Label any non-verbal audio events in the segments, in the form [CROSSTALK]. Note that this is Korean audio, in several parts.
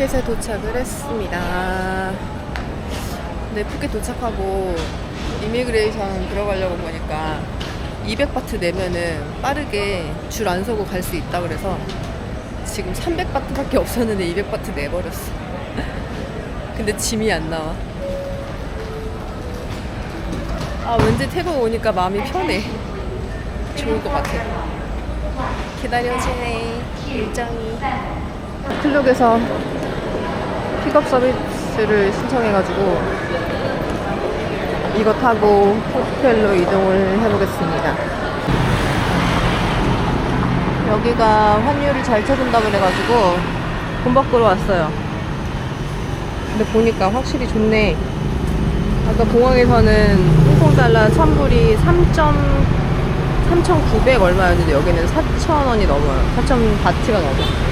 푸켓에 도착을 했습니다. 네, 푸켓 도착하고 이미그레이션 들어가려고 보니까 200바트 내면은 빠르게 줄 안 서고 갈 수 있다 그래서 지금 300바트밖에 없었는데 200바트 내버렸어. [LAUGHS] 근데 짐이 안 나와. 아, 왠지 태국 오니까 마음이 편해. 좋을 것 같아. 기다려지네, 일정이. 클룩에서 픽업 서비스를 신청해가지고 이거 타고 호텔로 이동을 해보겠습니다. 여기가 환율을 잘 쳐준다 그래가지고 돈 밖으로 왔어요. 근데 보니까 확실히 좋네. 아까 공항에서는 홍콩 달러 1000불이 3. 3,900 얼마였는데 여기는 4,000원이 넘어요. 4,000 바트가 넘어.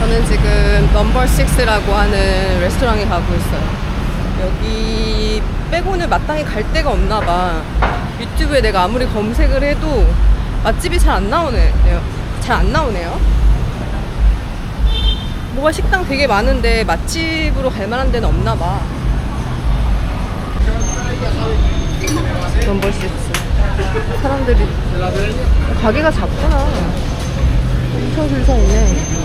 저는 지금 넘버 6라고 하는 레스토랑에 가고 있어요. 여기 빼고는 마땅히 갈 데가 없나 봐. 유튜브에 내가 아무리 검색을 해도 맛집이 잘 안 나오네요. 잘 안 나오네요. 뭐가 식당 되게 많은데 맛집으로 갈 만한 데는 없나 봐. 넘버 6. 사람들이 가게가 작구나. 엄청 줄 서 있네.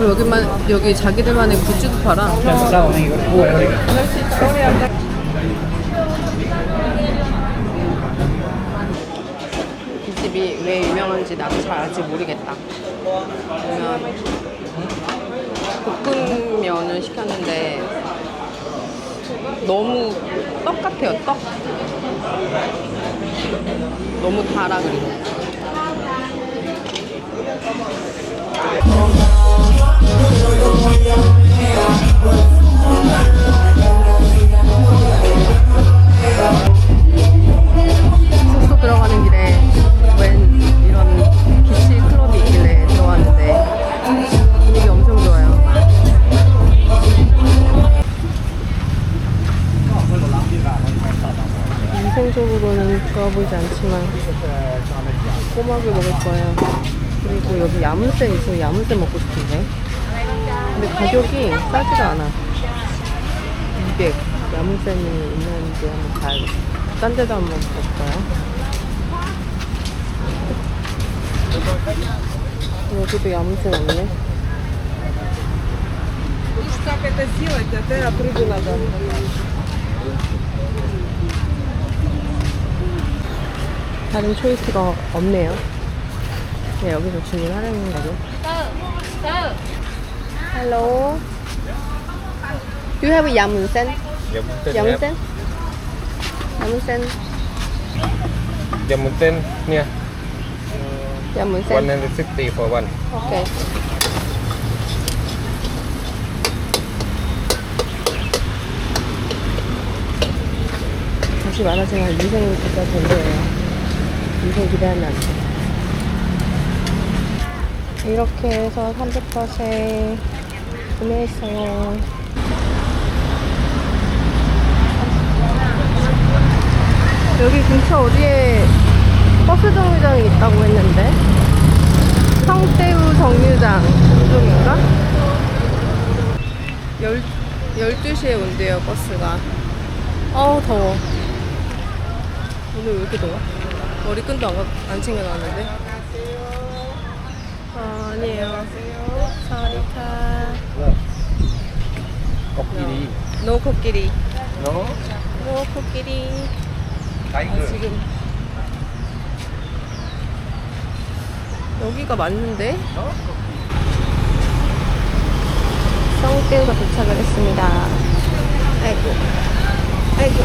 어, 여기만 여기 자기들만의 굿즈도 팔아. 이 집이 왜 유명한지 나도 잘 아직 모르겠다. 보면 볶음면을 시켰는데 너무 떡 같아요, 떡. 너무 달아 그리고. 인생적으로는 좋아 보이지 않지만 꼬막을 먹을 거예요. 그리고 여기 야문센 있으면 야문센 먹고 싶은데. 근데 가격이 싸지가 않아. 200. 야문센이 있는지 한번 봐야겠다. 딴 데도 한번 볼까요? 여기도 야문센 없네. Что это сделать? Это прыгу надо. 다른 초이스가 없네요. 네, 여기서 주문하려는 거죠. Hello. Do you have a yamunsen? Yamunten Yamunsen? Yamunsen? Yamunten nha Yamunsen. 160 for one 오케이. 다시 말하지만 인생이 진짜 별로예요. 인생 기대하면 안 돼. 이렇게 해서 300밭에 구매했어요. 여기 근처 어디에 버스 정류장이 있다고 했는데 성대우 정류장 그쪽인가? 열, 12시에 온대요 버스가 어우 더워 오늘 왜 이렇게 더워? 머리끈도 안, 가- 안 챙겨놨는데 아, 아니에요 사리카 Kokiri 노 코끼리 No 노 코끼리 아, Tiger 지금 여기가 맞는데? 성대우가 도착을 했습니다. 아이고, 아이고.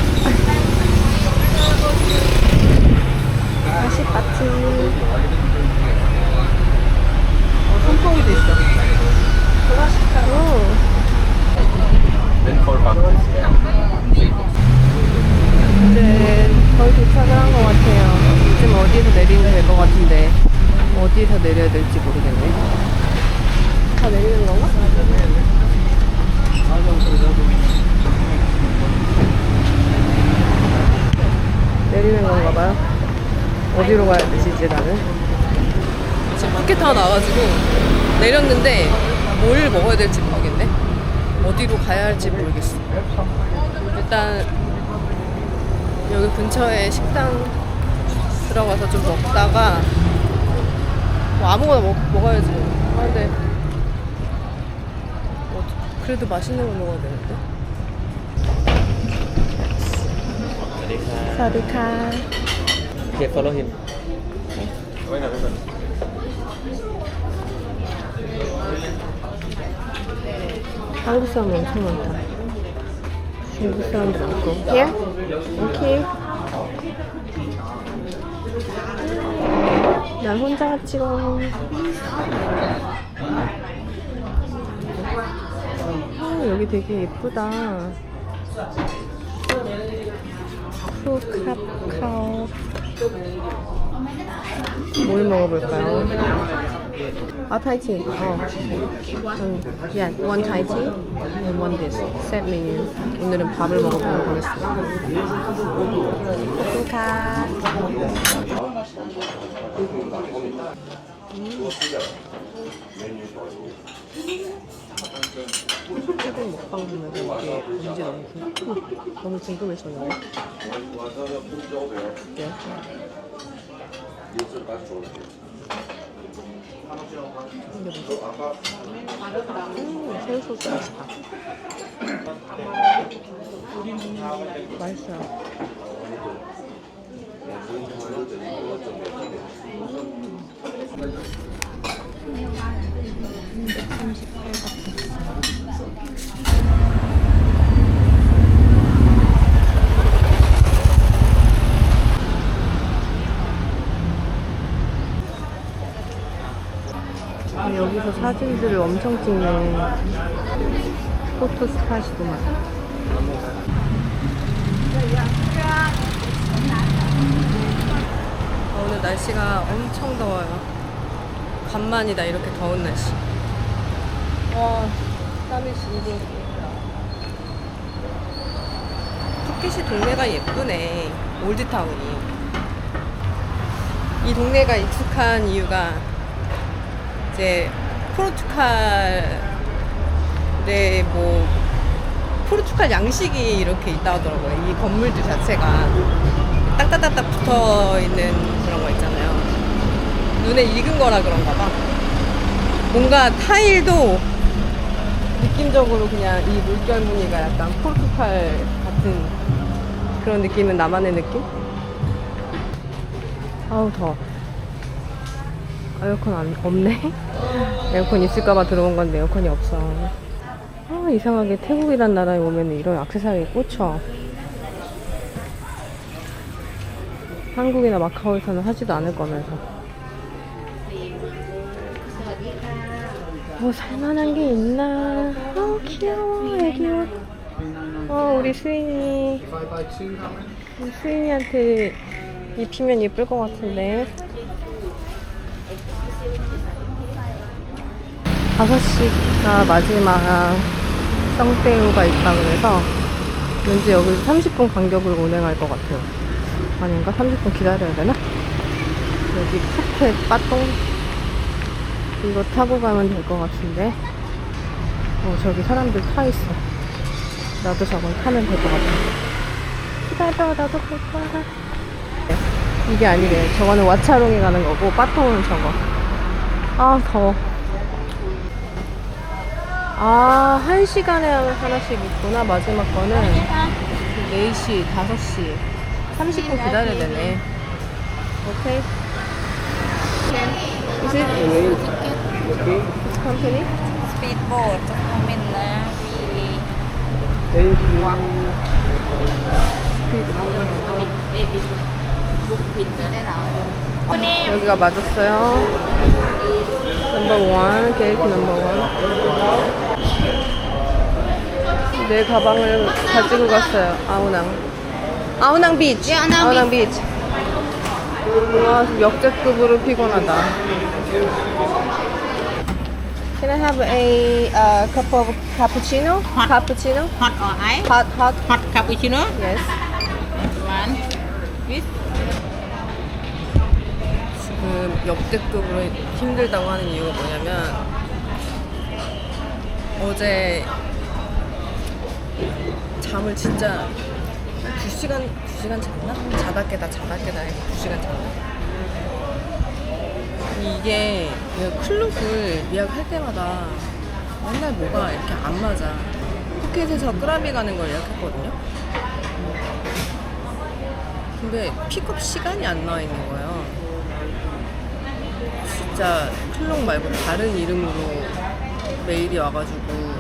다시 바트. 어, 선풍기도 있어. 오. 이제 거의 도착을 한 것 같아요. 요즘 어디에서 내리면 될 것 같은데 어디에서 내려야 될지 모르겠네. 다 내리는 건가? 내리는 건가 봐요. 어디로 가야 되지 이제 나는? 지금 푸켓타워 나와가지고 내렸는데 뭘 먹어야 될지 모르겠네. 어디로 가야 할지 모르겠어. 일단 여기 근처에 식당 들어가서 좀 먹다가 뭐 아무거나 먹, 먹어야지. 아, 근데 뭐 그래도 맛있는 거 먹어야 되는데. 사디카. Okay, follow him. 한국 사람 엄청 많다. 중국 사람도 많고. Here? Okay. 난 혼자 찍어. 아, 여기 되게 예쁘다. 푸카카오. 뭘 먹어볼까요? 아, 타이티. 어. 음, yeah, one Thai tea and one this. set menu. 오늘은 밥을 먹어보도록 하겠습니다. 카 최근 먹방 보면 이게 너무 궁금, 너무 뭐지? 음, 새우 소스 맛있다. 맛있어요. 아, 여기서 사진들을 엄청 찍는 포토 스팟이구만. 아, 오늘 날씨가 엄청 더워요. 간만이다, 이렇게 더운 날씨. 와, 땀이 진동. 푸켓이 동네가 예쁘네. 올드타운이. 이 동네가 익숙한 이유가 이제 포르투갈의 뭐 포르투갈 양식이 이렇게 있다 하더라고요. 이 건물들 자체가 딱딱딱딱 붙어 있는 그런 거 있잖아요. 눈에 익은 거라 그런가 봐. 뭔가 타일도 느낌적으로 그냥 이 물결 무늬가 약간 포르투갈 같은 그런 느낌은 나만의 느낌? 아우 더워. 에어컨 안, 없네? [LAUGHS] 에어컨 있을까봐 들어온 건데 에어컨이 없어. 아, 이상하게 태국이란 나라에 오면 이런 액세서리에 꽂혀. 한국이나 마카오에서는 하지도 않을 거면서. 뭐 살만한 게 있나? 어 귀여워 애기 옷. 어 우리 수인이 수인이한테 입히면 예쁠 것 같은데. 5시가 마지막 성대우가 있다 그래서 왠지 여기 30분 간격으로 운행할 것 같아요. 아닌가? 30분 기다려야 되나? 여기 푸켓 빠똥? 이거 타고 가면 될 것 같은데. 어 저기 사람들 타 있어. 나도 저건 타면 될 것 같아. 기다려 나도 갈 거야. 네, 이게 아니래. 저거는 와차롱에 가는 거고 빠똥은 저거. 아 더워 아, 한 시간에 하나씩 있구나, 마지막 거는. 4시, 5시. 30분 기다려야 되네. 오케이. Is it company? speedboat trong mình là vì 여기가 맞았어요. 넘버 원, 케이크 넘버 원. 내 가방을 가지고 갔어요. 아우낭. 아우낭 비치. 예, 아우낭 아우낭 비치. 와, 역대급으로 피곤하다. Can I have a uh, cup of cappuccino? Hot. Cappuccino? hot or ice Hot, hot. hot cappuccino Yes. one with 지금 역대급으로 힘들다고 하는 이유가 뭐냐면 어제 잠을 진짜 2시간, 2시간 잤나? 자다 깨다 자다 깨다 해서 2시간 잤나? 이게 내가 클럽을 예약할 때마다 맨날 뭐가 이렇게 안 맞아. 푸켓에서 끄라비 가는 걸 예약했거든요. 근데 픽업 시간이 안 나와 있는 거예요. 진짜 클럽 말고 다른 이름으로 메일이 와가지고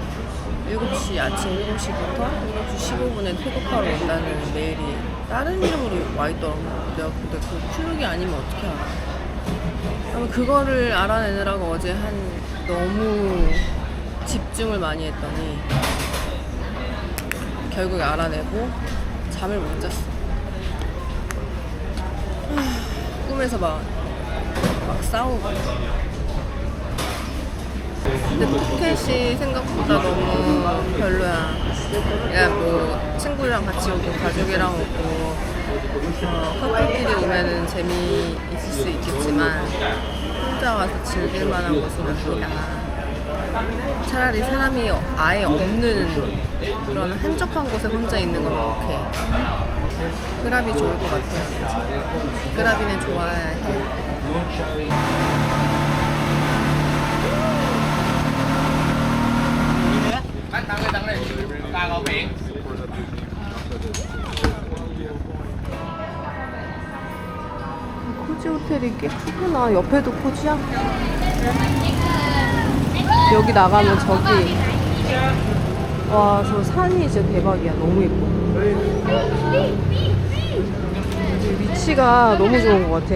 7시, 아침 7시부터 7시 15분에 퇴국하러 온다는 메일이 다른 이름으로 와 있더라고. 내가 근데 그 클룩이 아니면 어떻게 알아? 그거를 알아내느라고 어제 한 너무 집중을 많이 했더니 결국에 알아내고 잠을 못 잤어. 하, 꿈에서 막, 막 싸우고. 근데 포켓이 생각보다 너무 별로야. 야, 뭐, 친구랑 같이 오고, 가족이랑 오고, 어, 커플끼리 오면은 재미 있을 수 있겠지만, 혼자 와서 즐길 만한 곳은 아니다. 차라리 사람이 아예 없는 그런 한적한 곳에 혼자 있는 건 오케이. 끄라비 좋을 것 같아요. 끄라비는 좋아야 해. 코지 호텔이 꽤 크구나. 옆에도 코지야? 여기 나가면 저기. 와, 저 산이 진짜 대박이야. 너무 예뻐. 이 위치가 너무 좋은 것 같아.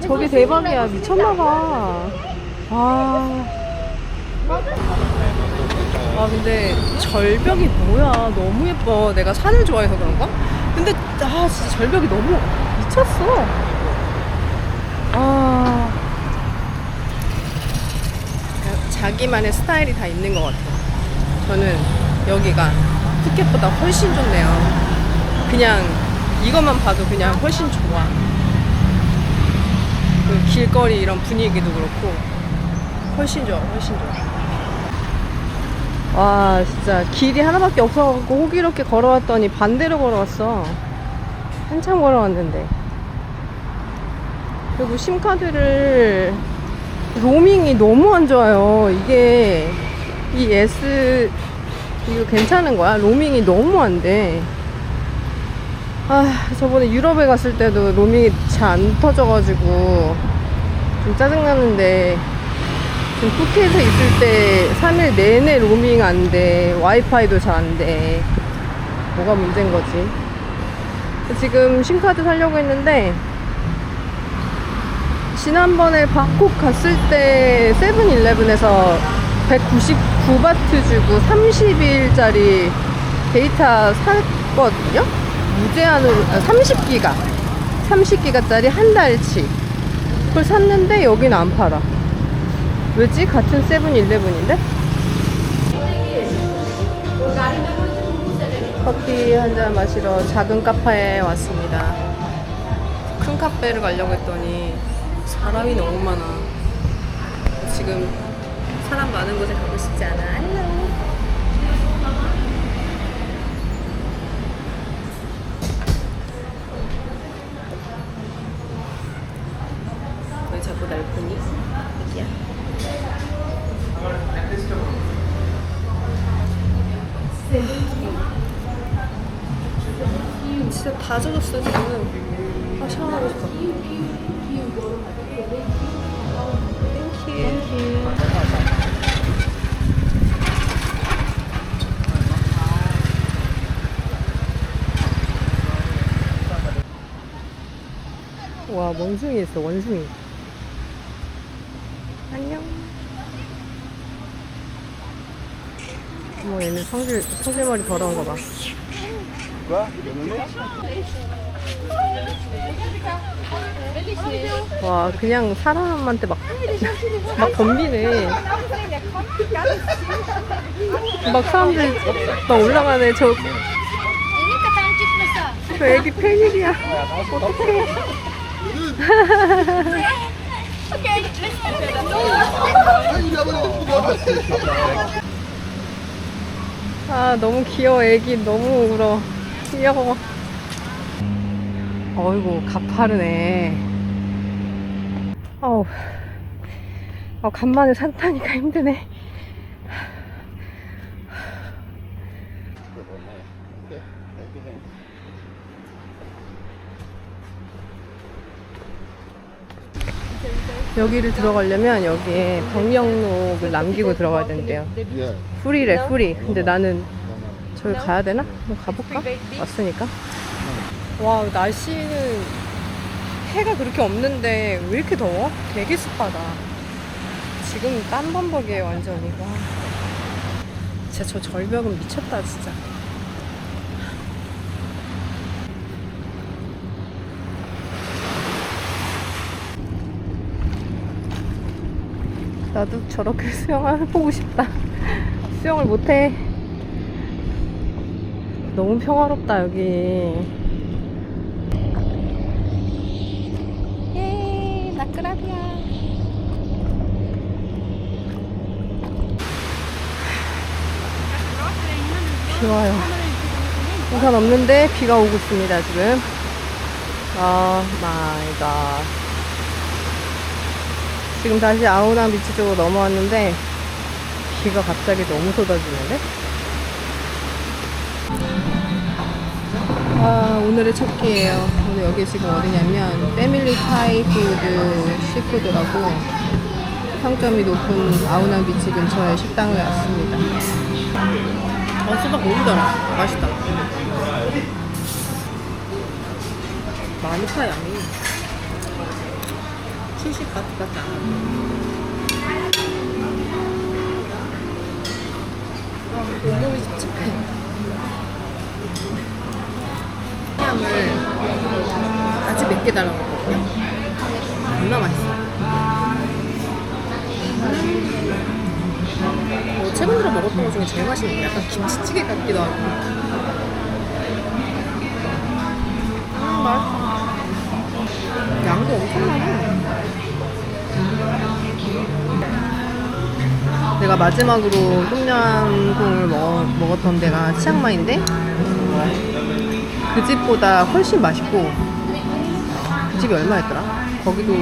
저기 대박이야. 미쳤나봐. 와. 아, 근데 절벽이 뭐야. 너무 예뻐. 내가 산을 좋아해서 그런가? 근데, 아, 진짜 절벽이 너무 미쳤어. 아. 자기만의 스타일이 다 있는 것 같아요. 저는 여기가 푸켓보다 훨씬 좋네요. 그냥 이것만 봐도 그냥 훨씬 좋아. 그 길거리 이런 분위기도 그렇고 훨씬 좋아, 훨씬 좋아. 와, 진짜 길이 하나밖에 없어갖고 호기롭게 걸어왔더니 반대로 걸어왔어. 한참 걸어왔는데. 그리고 심카드를 로밍이 너무 안 좋아요. 이게 이 S 이거 괜찮은 거야? 로밍이 너무 안 돼. 아 저번에 유럽에 갔을 때도 로밍이 잘 안 터져가지고 좀 짜증나는데 지금 푸켓에 있을 때 3일 내내 로밍 안 돼. 와이파이도 잘 안 돼. 뭐가 문제인 거지? 지금 심카드 살려고 했는데 지난번에 방콕 갔을 때 세븐일레븐에서 199바트 주고 30일짜리 데이터 샀거든요? 무제한으로, 30기가. 30기가짜리 한 달치. 그걸 샀는데 여기는 안 팔아. 왜지? 같은 세븐일레븐인데? 커피 한 잔 마시러 작은 카페에 왔습니다. 큰 카페를 가려고 했더니 사람이 너무 많아. 지금 사람 많은 곳에 가고 싶지 않아. 안녕. 왜 자꾸 날 젖었어 지금. 아 샤워하고 싶어. 땡큐. 와 원숭이 있어 원숭이. 안녕. 어머 얘는 성질 성질머리 더러운 거 봐. 와 그냥 사람한테 막 막 덤비네. 막 사람들 막 올라가네. 저, 저 애기 패닉이야. 어떡해. 아 너무 귀여워. 애기 너무 울어 귀여워. 어이구 가파르네. 어우. 어, 간만에 산 타니까 힘드네. 여기를 들어가려면 여기에 방명록을 남기고 들어가야 된대요. 풀이래 풀이. 근데 나는 저기 가야 되나? 한번 가볼까? 왔으니까. 와 날씨는 해가 그렇게 없는데 왜 이렇게 더워? 되게 습하다. 지금 땀 범벅이에요 완전히. 와. 진짜 저 절벽은 미쳤다 진짜. 나도 저렇게 수영을 [LAUGHS] 해보고 싶다. 수영을 못해 너무 평화롭다 여기. 예 나크라비야 비 와요. 우산 없는데 비가 오고 있습니다 지금. 아 마이 갓 지금 다시 아우랑 비치 쪽으로 넘어왔는데 비가 갑자기 너무 쏟아지는데 아, 오늘의 첫 끼예요. 오늘 여기 지금 어디냐면 패밀리 타이 푸드 시푸드라고 평점이 높은 아우나 비치 근처의 식당에 왔습니다. 아, 수박 달아. 맛있다. 많다 양이. 70바트 같지 않아. 아, 온몸이 찝찝해. 향을 같이 몇개 달라고 했거든요. 겁나 맛있어. 어, 최근 들어 먹었던 것 중에 제일 맛있는 게 약간 김치찌개 같기도 하고. 음, 맛있어. 양도 엄청 많아. 내가 마지막으로 똠양꿍을 먹, 먹었던 데가 치앙마이인데 그 집보다 훨씬 맛있고 그 집이 얼마였더라? 거기도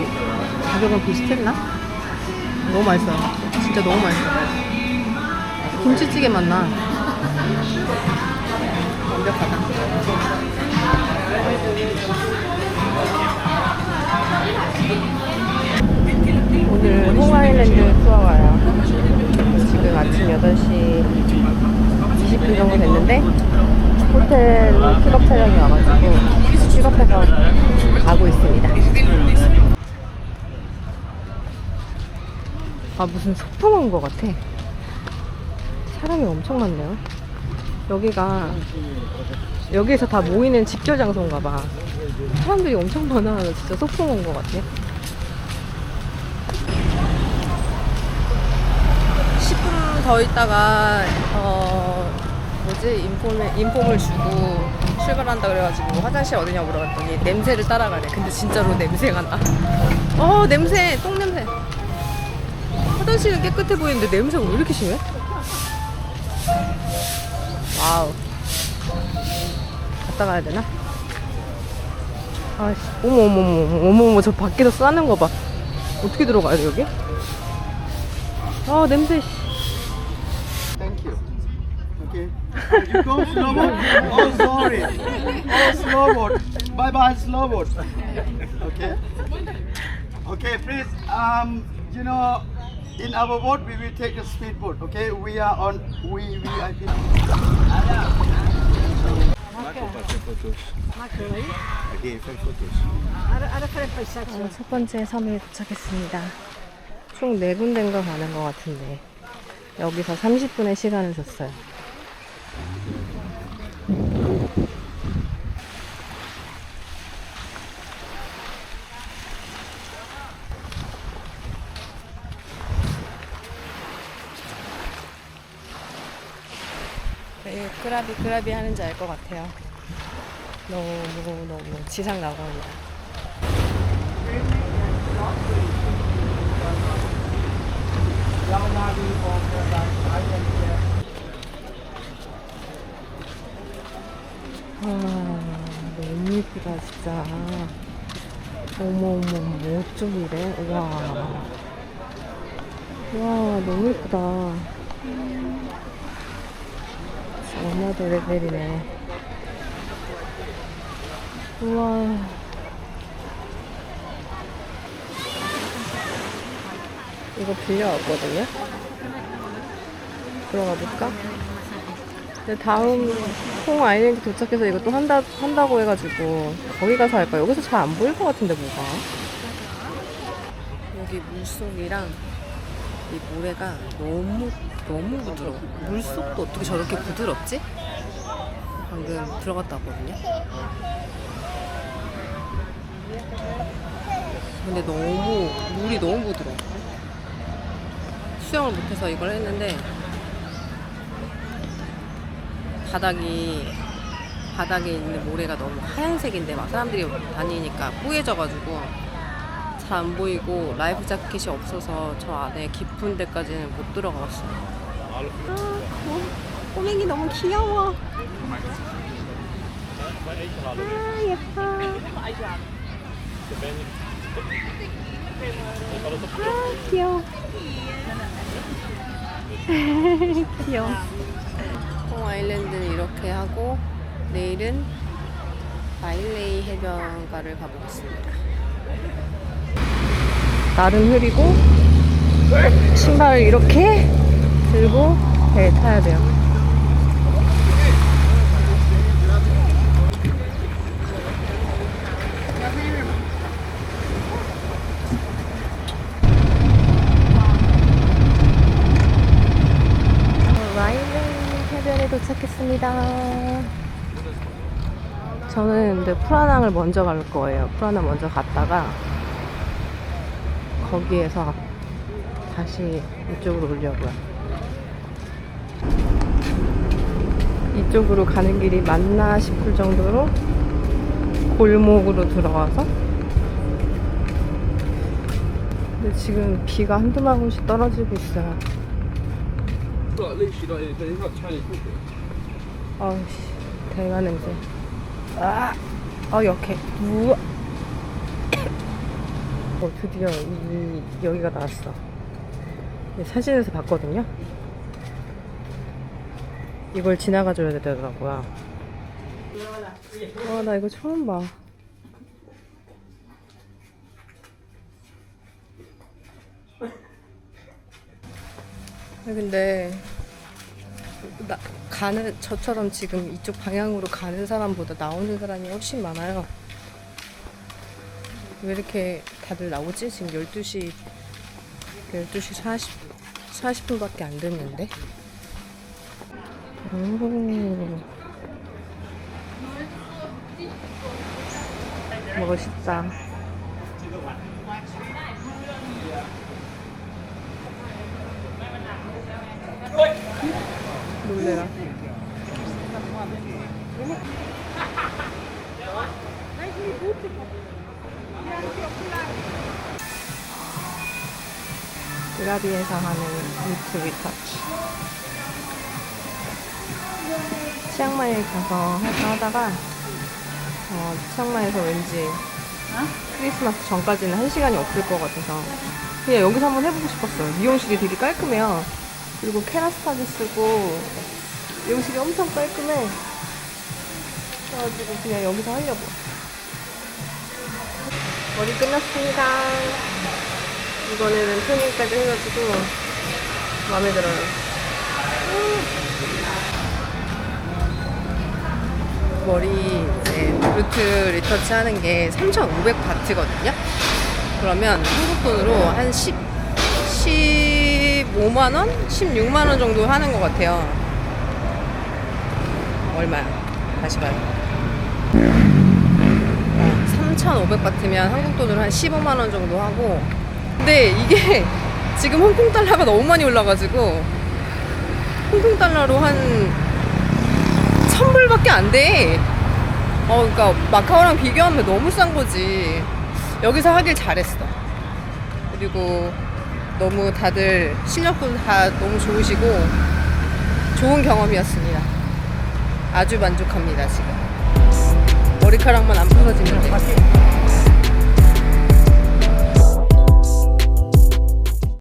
가격은 비슷했나? 너무 맛있어. 진짜 너무 맛있어. 김치찌개 맛나. 완벽하다. 오늘 홍아일랜드 투어 가요. 지금 아침 8시 20분 정도 됐는데 호텔 픽업 차량이 와가지고 픽업해서 가고 있습니다. 아 무슨 소풍 온 것 같아. 사람이 엄청 많네요. 여기가 여기에서 다 모이는 집결 장소인가 봐. 사람들이 엄청 많아. 진짜 소풍 온 것 같아. 10분 더 있다가 어 뭐지 인폼을 인폼을 주고 출발한다 그래가지고 화장실 어디냐고 물어봤더니 냄새를 따라가래. 근데 진짜로 냄새가 나. 어 냄새 똥 냄새. 화장실은 깨끗해 보이는데 냄새가 왜 이렇게 심해? 와우. 갔다 가야 되나? 아씨, 어머 어머 어머 어머 어머 어머 저 밖에서 싸는 거 봐. 어떻게 들어가야 돼 여기? 아 냄새. 씨. You. Okay. You go slow boat. Oh, sorry. Oh, slow boat. Bye bye, slow boat. Okay. Okay, please. Um, you know, in our boat we will take a speedboat. Okay, we are on we VIP. 어, 첫 번째 섬에 도착했습니다. 총 네 군데인가 가는 것 같은데 여기서 30분의 시간을 줬어요. 왜 크라비 크라비 하는지 알 것 같아요. 너무 너무 지상 낙원이다. 아, 너무 예쁘다, 진짜. 어머, 어머, 뭐 어쩜 이래? 와. 와, 너무 예쁘다. 엄마도 레벨이네. 우와. 이거 빌려왔거든요? 들어가 볼까? 다음 콩 아일랜드 도착해서 이거 또 한다, 한다고 해가지고 거기 가서 할까? 여기서 잘 안 보일 것 같은데 뭐가? 여기 물속이랑 이 모래가 너무 너무 부드러워. 물속도 어떻게 저렇게 부드럽지? 방금 들어갔다 왔거든요. 근데 너무 물이 너무 부드러워. 수영을 못해서 이걸 했는데 바닥이 바닥에 있는 모래가 너무 하얀색인데 막 사람들이 다니니까 뿌얘져가지고 잘 안 보이고 라이프 자켓이 없어서 저 안에 깊은 데까지는 못 들어가봤어요. 아, 꼬맹이 너무 귀여워. 아 예뻐. 아 귀여워. [LAUGHS] 귀여워. 홍 아일랜드는 이렇게 하고 내일은 마일레이 해변가를 가보겠습니다. 날은 흐리고 신발을 이렇게 들고 배에 타야 돼요. 마일레이 해변에 도착했습니다. 저는 근데 프라낭을 먼저 갈 거예요. 프라낭 먼저 갔다가 거기에서 다시 이쪽으로 오려고요. 이쪽으로 가는 길이 맞나 싶을 정도로 골목으로 들어와서 근데 지금 비가 한두 방울씩 떨어지고 있어요. 아우 씨 대가 냄새. 아, 아 역해. 우와. [COUGHS] 어, 드디어 이, 여기가 나왔어. 이 사진에서 봤거든요. 이걸 지나가줘야 되더라고요. 와, 나 이거 처음 봐. 아, 근데 나, 가는 저처럼 지금 이쪽 방향으로 가는 사람보다 나오는 사람이 훨씬 많아요. 왜 이렇게 다들 나오지? 지금 12시 12시 40 40분밖에 안 됐는데. 오. 멋있다. 놀래라. 드라비에서 하는 미트 리터치. 치앙마이에 가서 할까 하다가, 어, 치앙마이에서 왠지 크리스마스 전까지는 한 시간이 없을 것 같아서 그냥 여기서 한번 해보고 싶었어요. 미용실이 되게 깔끔해요. 그리고 케라스타도 쓰고 미용실이 엄청 깔끔해. 그래가지고 그냥 여기서 하려고. 머리 끝났습니다. 이번에는 토닝까지 해가지고 마음에 들어요. 머리 이제 루트 리터치 하는 게 3,500바트거든요. 그러면 한국 돈으로 한 10, 15만원? 16만원 정도 하는 것 같아요. 얼마야? 다시 봐요. 3,500바트면 한국 돈으로 한 15만원 정도 하고. 근데 이게 [LAUGHS] 지금 홍콩 달러가 너무 많이 올라가지고 홍콩 달러로 한 1000불밖에 안 돼. 어, 그러니까 마카오랑 비교하면 너무 싼 거지. 여기서 하길 잘했어. 그리고 너무 다들 실력도 다 너무 좋으시고 좋은 경험이었습니다. 아주 만족합니다, 지금. 머리카락만 안 돼.